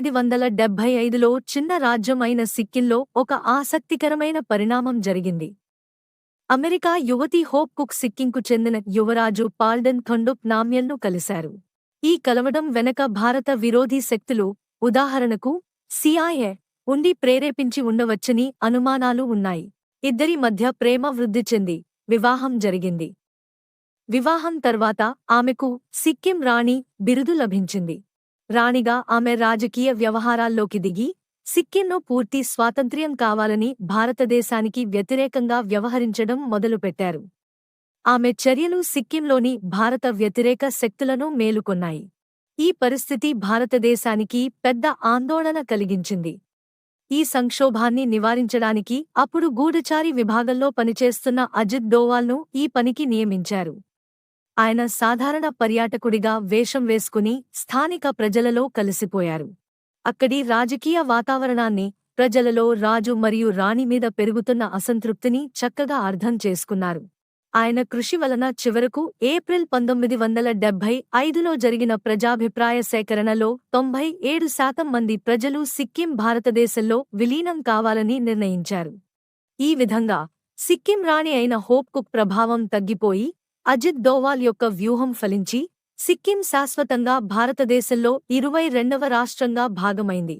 పంతొమ్మిది వందల డెబ్బై ఐదులో చిన్న రాజ్యం అయిన సిక్కింలో ఒక ఆసక్తికరమైన పరిణామం జరిగింది. అమెరికా యువతి హోప్ కుక్ సిక్కింకు చెందిన యువరాజు పాల్డెన్ ఖండుప్ నామ్యన్ను కలిశారు. ఈ కలవడం వెనక భారత విరోధీ శక్తులు ఉదాహరణకు సిఐఏ ఉండి ప్రేరేపించి ఉండవచ్చని అనుమానాలు ఉన్నాయి. ఇద్దరి మధ్య ప్రేమ వృద్ధి చెంది వివాహం జరిగింది. వివాహం తర్వాత ఆమెకు సిక్కిం రాణి బిరుదు లభించింది. రాణిగా ఆమె రాజకీయ వ్యవహారాల్లోకి దిగి సిక్కింను పూర్తి స్వాతంత్ర్యం కావాలని భారతదేశానికి వ్యతిరేకంగా వ్యవహరించడం మొదలుపెట్టారు. ఆమె చర్యలు సిక్కింలోని భారత వ్యతిరేక శక్తులను మేలుకొన్నాయి. ఈ పరిస్థితి భారతదేశానికి పెద్ద ఆందోళన కలిగించింది. ఈ సంక్షోభాన్ని నివారించడానికి అప్పుడు గూఢచారి విభాగంలో పనిచేస్తున్న అజిత్ డోవాల్ను ఈ పనికి నియమించారు. ఆయన సాధారణ పర్యాటకుడిగా వేషం వేసుకుని స్థానిక ప్రజలలో కలిసిపోయారు. అక్కడి రాజకీయ వాతావరణాన్ని ప్రజలలో రాజు మరియు రాణి మీద పెరుగుతున్న అసంతృప్తిని చక్కగా అర్థం చేసుకున్నారు. ఆయన కృషి వలన చివరకు ఏప్రిల్ పంతొమ్మిది వందల డెబ్బై ఐదులో జరిగిన ప్రజాభిప్రాయ సేకరణలో తొంభై ఏడు శాతం మంది ప్రజలు సిక్కిం భారతదేశంలో విలీనం కావాలని నిర్ణయించారు. ఈ విధంగా సిక్కిం రాణి అయిన హోప్కుక్ ప్రభావం తగ్గిపోయి అజిత్ దోవాల్ యొక్క వ్యూహం ఫలించి సిక్కిం శాశ్వతంగా భారతదేశంలో ఇరవై రెండవ రాష్ట్రంగా భాగమైంది.